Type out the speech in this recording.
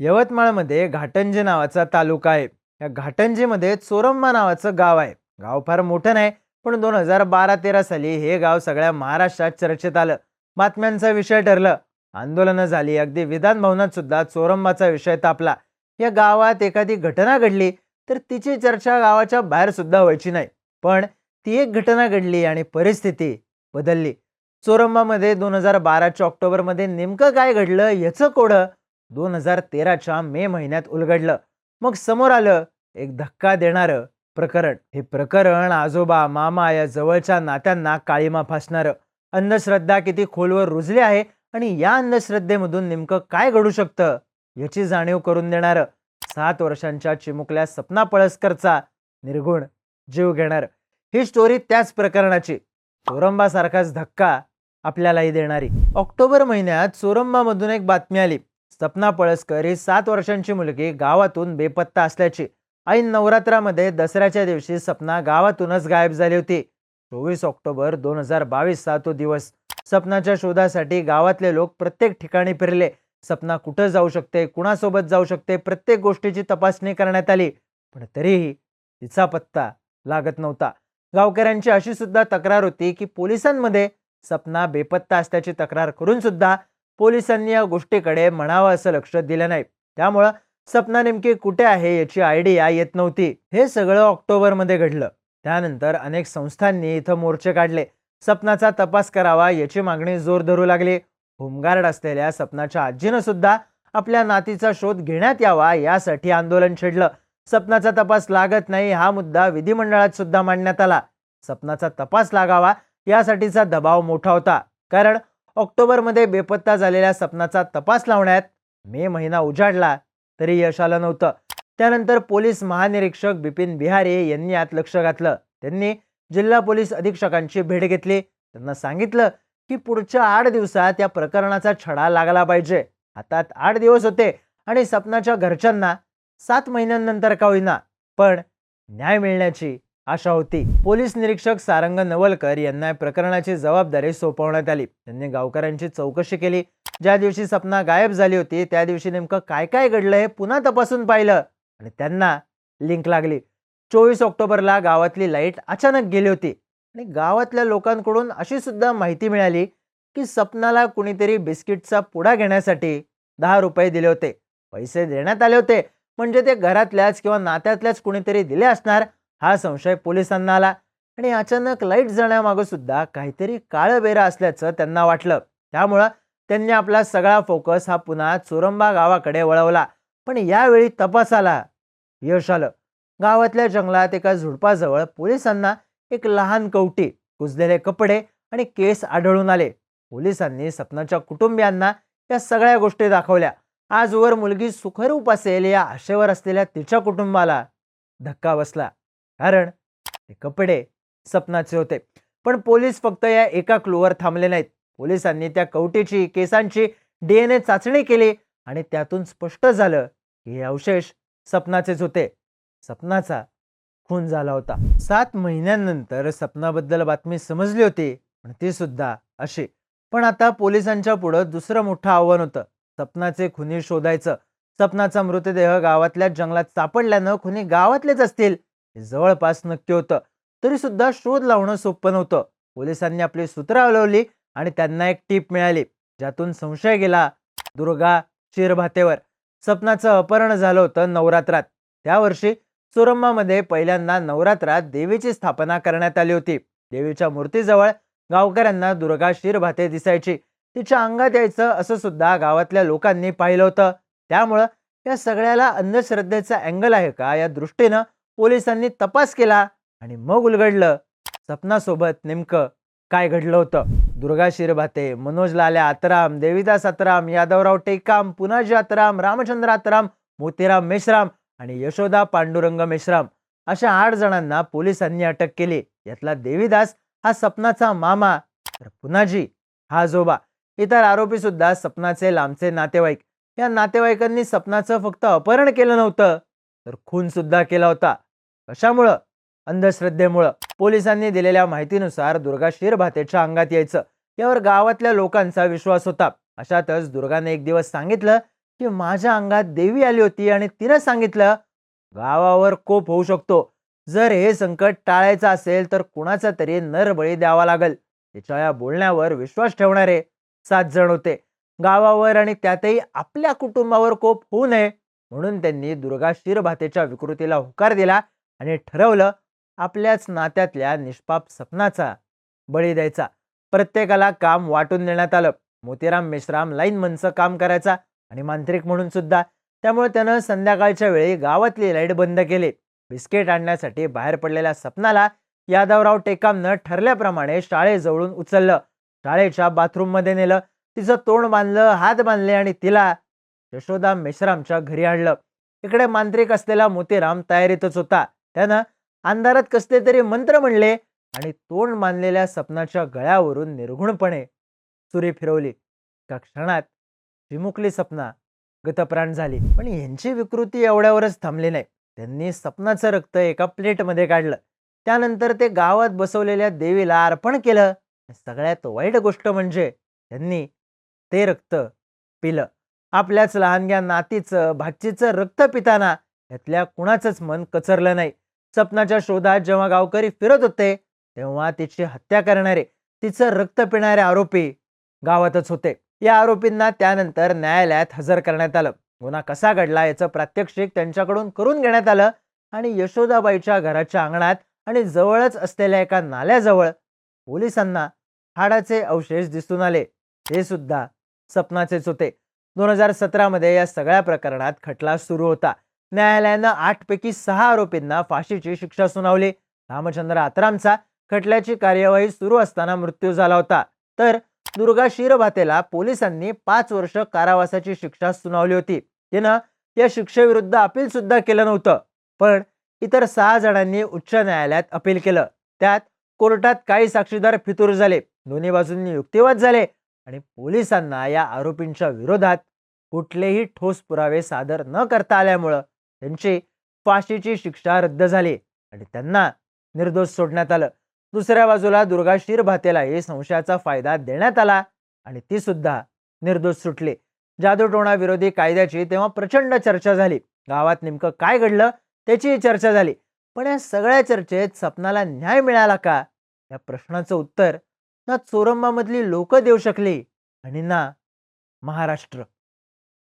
यवतमाळमध्ये घाटंजी नावाचा तालुका आहे. या घाटंजीमध्ये चोरंबा नावाचं गाव आहे. गाव फार मोठं नाही पण दोन हजार बारा तेरा साली हे गाव सगळ्या महाराष्ट्रात चर्चेत आलं. बातम्यांचा विषय ठरलं. आंदोलनं झाली. अगदी विधान भवनात सुद्धा चोरंबाचा विषय तापला. या गावात एखादी घटना घडली तर तिची चर्चा गावाच्या बाहेर सुद्धा व्हायची नाही. पण ती एक घटना घडली आणि परिस्थिती बदलली. चोरंबामध्ये दोन हजार बाराच्या ऑक्टोबरमध्ये नेमकं काय घडलं याचं कोडं दोन हजार तेराच्या मे महिन्यात उलगडलं. मग समोर आलं एक धक्का देणारं प्रकरण. हे प्रकरण आजोबा मामा या जवळच्या नात्यांना काळीमा फासणारं. अंधश्रद्धा किती खोलवर रुजली आहे आणि या अंधश्रद्धेमधून नेमकं काय घडू शकतं याची जाणीव करून देणारं. सात वर्षांच्या चिमुकल्या सपना पळसकरचा निर्गुण जीव घेणार. ही स्टोरी त्याच प्रकरणाची. चोरंबासारखाच धक्का आपल्यालाही देणारी. ऑक्टोबर महिन्यात चोरंबामधून एक बातमी आली. सपना पळसकर ही सात वर्षांची मुलगी गावातून बेपत्ता असल्याची. ऐन नवरात्रामध्ये दसऱ्याच्या दिवशी सपना गावातूनच गायब झाली होती. चोवीस ऑक्टोबर दोन हजार बावीसचा तो दिवस. सपनाच्या शोधासाठी गावातले लोक प्रत्येक ठिकाणी फिरले. सपना कुठं जाऊ शकते कुणासोबत जाऊ शकते प्रत्येक गोष्टीची तपासणी करण्यात आली. पण तरीही तिचा पत्ता लागत नव्हता. गावकऱ्यांची अशी सुद्धा तक्रार होती की पोलिसांमध्ये सपना बेपत्ता असल्याची तक्रार करून सुद्धा पोलिसांनी या गोष्टीकडे म्हणावं असं लक्ष दिलं नाही. त्यामुळं सपना नेमकी कुठे आहे याची आयडिया येत नव्हती. हे सगळं ऑक्टोबरमध्ये घडलं. त्यानंतर अनेक संस्थांनी इथं मोर्चे काढले. सपनाचा तपास करावा याची मागणी जोर धरू लागली. होमगार्ड असलेल्या सपनाच्या आजीनं सुद्धा आपल्या नातीचा शोध घेण्यात यावा यासाठी आंदोलन छेडलं. सपनाचा तपास लागत नाही हा मुद्दा विधिमंडळात सुद्धा मांडण्यात आला. सपनाचा तपास लागावा यासाठीचा दबाव मोठा होता. कारण ऑक्टोबरमध्ये बेपत्ता झालेल्या सपनाचा तपास लावण्यात मे महिना उजाडला तरी यश आलं नव्हतं. त्यानंतर पोलीस महानिरीक्षक बिपिन बिहारी यांनी यात लक्ष घातलं. त्यांनी जिल्हा पोलीस अधीक्षकांची भेट घेतली. त्यांना सांगितलं की पुढच्या आठ दिवसात या प्रकरणाचा छडा लागला पाहिजे. हातात आठ दिवस होते आणि सपनाच्या घरच्यांना सात महिन्यांनंतर का होईना. पण न्याय मिळण्याची आशा होती. पोलीस निरीक्षक सारंग नवलकर यांना या प्रकरणाची जबाबदारी सोपवण्यात आली. त्यांनी गावकऱ्यांची चौकशी केली. ज्या दिवशी सपना गायब झाली होती त्या दिवशी नेमकं काय काय घडलं हे पुन्हा तपासून पाहिलं आणि त्यांना लिंक लागली. चोवीस ऑक्टोबरला गावातली लाइट अचानक गेली होती आणि गावातल्या लोकांकडून अशी सुद्धा माहिती मिळाली की सपनाला कुणीतरी बिस्किटचा पुडा घेण्यासाठी दहा रुपये दिले होते. पैसे देण्यात आले होते. म्हणजे ते घरातल्याच किंवा नात्यातल्याच कुणीतरी दिले असणार हा संशय पोलिसांना आला आणि अचानक लाइट जाण्यामागं सुद्धा काहीतरी काळं बेरं असल्याचं त्यांना वाटलं. त्यामुळं त्यांनी आपला सगळा फोकस हा पुन्हा चोरंबा गावाकडे वळवला. पण यावेळी तपासाला यश आलं. गावातल्या जंगलात एका झुडपाजवळ पोलिसांना एक लहान कवटी कुजलेले कपडे आणि केस आढळून आले. पोलिसांनी सपनाच्या कुटुंबियांना या सगळ्या गोष्टी दाखवल्या. आजवर मुलगी सुखरूप असेल या आशेवर असलेल्या तिच्या कुटुंबाला धक्का बसला. कारण ते कपडे सपनाचे होते. पण पोलीस फक्त या एका क्लूवर थांबले नाहीत. पोलिसांनी त्या कवटीची केसांची डीएनए चाचणी केली आणि त्यातून स्पष्ट झालं की हे अवशेष सपनाचेच होते. सपनाचा खून झाला होता. सात महिन्यांनंतर सपनाबद्दल बातमी समजली होती पण ती सुद्धा अशी. पण आता पोलिसांच्या पुढं दुसरं मोठं आव्हान होतं. सपनाचे खुनी शोधायचं. सपनाचा मृतदेह गावातल्या जंगलात सापडल्यानं खुनी गावातलेच असतील. हे जवळपास नक्की होतं. तरी सुद्धा शोध लावणं सोपं नव्हतं. पोलिसांनी आपली सूत्र हलवली आणि त्यांना एक टीप मिळाली. ज्यातून संशय गेला दुर्गा शिरभातेवर सपनाचं अपहरण झालं होतं नवरात्रात. त्या वर्षी चोरंबामध्ये पहिल्यांदा नवरात्रात देवीची स्थापना करण्यात आली होती. देवीच्या मूर्तीजवळ गावकऱ्यांना दुर्गा शिरभाते दिसायची. तिच्या अंगात यायचं असं सुद्धा गावातल्या लोकांनी पाहिलं होतं. त्यामुळं या सगळ्याला अंधश्रद्धेचा अँगल आहे का या दृष्टीनं पोलिसांनी तपास केला आणि मग उलगडलं. सपनासोबत नेमकं काय घडलं होतं? दुर्गा शिरभाते मनोज लाल्या आतराम देविदास आतराम यादवराव टेकाम पुनाजी आतराम रामचंद्र आतराम मोतीराम मेश्राम आणि यशोदा पांडुरंग मेश्राम अशा आठ जणांना पोलिसांनी अटक केली. यातला देवीदास हा सपनाचा मामा तर पुनाजी हा आजोबा. इतर आरोपी सुद्धा सपनाचे लांबचे नातेवाईक. या नातेवाईकांनी सपनाचं फक्त अपहरण केलं नव्हतं तर खून सुद्धा केला होता. कशामुळं? अंधश्रद्धेमुळं. पोलिसांनी दिलेल्या माहितीनुसार दुर्गा शिरभातेच्या अंगात यायचं. यावर गावातल्या लोकांचा विश्वास होता. अशातच दुर्गाने एक दिवस सांगितलं की माझ्या अंगात देवी आली होती आणि तिनं सांगितलं गावावर कोप होऊ शकतो. जर हे संकट टाळायचं असेल तर कुणाचा तरी नरबळी द्यावा लागल. तिच्या या बोलण्यावर विश्वास ठेवणारे सात जण होते. गावावर आणि त्यातही आपल्या कुटुंबावर कोप होऊ नये. म्हणून त्यांनी दुर्गा शिरभातेच्या विकृतीला होकार दिला आणि ठरवलं आपल्याच नात्यातल्या निष्पाप सपनाचा बळी द्यायचा. प्रत्येकाला काम वाटून देण्यात आलं. मोतीराम मेश्राम लाईन मनचं काम करायचा आणि मांत्रिक म्हणून सुद्धा. त्यामुळे त्यानं संध्याकाळच्या वेळी गावातली लाइट बंद केली. बिस्किट आणण्यासाठी बाहेर पडलेल्या सपनाला यादवराव टेकामनं ठरल्याप्रमाणे शाळेजवळून उचललं. शाळेच्या बाथरूममध्ये नेलं. तिचं तोंड बांधलं हात बांधले आणि तिला यशोदा मेश्रामच्या घरी आणलं. इकडे मांत्रिक असलेला मोतीराम तयारीतच होता. त्यानं अंधारात कसले तरी मंत्र म्हणले आणि तोंड मानलेल्या सपनाच्या गळ्यावरून निर्गुणपणे सुरी फिरवली. एका क्षणात विमुकली सपना गतप्राण झाली. पण यांची विकृती एवढ्यावरच थांबली नाही. त्यांनी सपनाचं रक्त एका प्लेटमध्ये काढलं. त्यानंतर ते गावात बसवलेल्या देवीला अर्पण केलं. सगळ्यात वाईट गोष्ट म्हणजे त्यांनी ते रक्त पिलं. आपल्याच लहानग्या नातीचं भाचीचं रक्त पिताना यातल्या कुणाचंच मन कचरलं नाही. सपनाच्या शोधात जेव्हा गावकरी फिरत होते तेव्हा तिची हत्या करणारे तिचं रक्त पिणारे आरोपी गावातच होते. या आरोपींना त्यानंतर न्यायालयात हजर करण्यात आलं. गुन्हा कसा घडला याचं प्रात्यक्षिक त्यांच्याकडून करून घेण्यात आलं आणि यशोदाबाईच्या घराच्या अंगणात आणि जवळच असलेल्या एका नाल्याजवळ पोलिसांना हाडाचे अवशेष दिसून आले. हे सुद्धा सपनाचेच होते. दोन हजार सतरामध्ये या सगळ्या प्रकरणात खटला सुरू होता. न्यायालयानं आठ पैकी सहा आरोपींना फाशीची शिक्षा सुनावली. रामचंद्र आत्रामचा खटल्याची कार्यवाही सुरू असताना मृत्यू झाला होता. तर दुर्गा शिरभातेला पोलिसांनी पाच वर्ष कारावासाची शिक्षा सुनावली होती. तिनं या शिक्षेविरुद्ध अपील सुद्धा केलं नव्हतं. पण इतर सहा जणांनी उच्च न्यायालयात अपील केलं. त्यात कोर्टात काही साक्षीदार फितूर झाले. दोन्ही बाजूंनी युक्तिवाद झाले आणि पोलिसांना या आरोपींच्या विरोधात कुठलेही ठोस पुरावे सादर न करता आल्यामुळं त्यांची फाशीची शिक्षा रद्द झाली आणि त्यांना निर्दोष सोडण्यात आलं. दुसऱ्या बाजूला दुर्गा शिरभातेलाही संशयाचा फायदा देण्यात आला आणि ती सुद्धा निर्दोष सुटली. जादूटोणा विरोधी कायद्याची तेव्हा प्रचंड चर्चा झाली. गावात नेमकं काय घडलं त्याचीही चर्चा झाली. पण या सगळ्या चर्चेत सपनाला न्याय मिळाला का? या प्रश्नाचं उत्तर ना चोरंबामधली लोक देऊ शकली आणि ना महाराष्ट्र.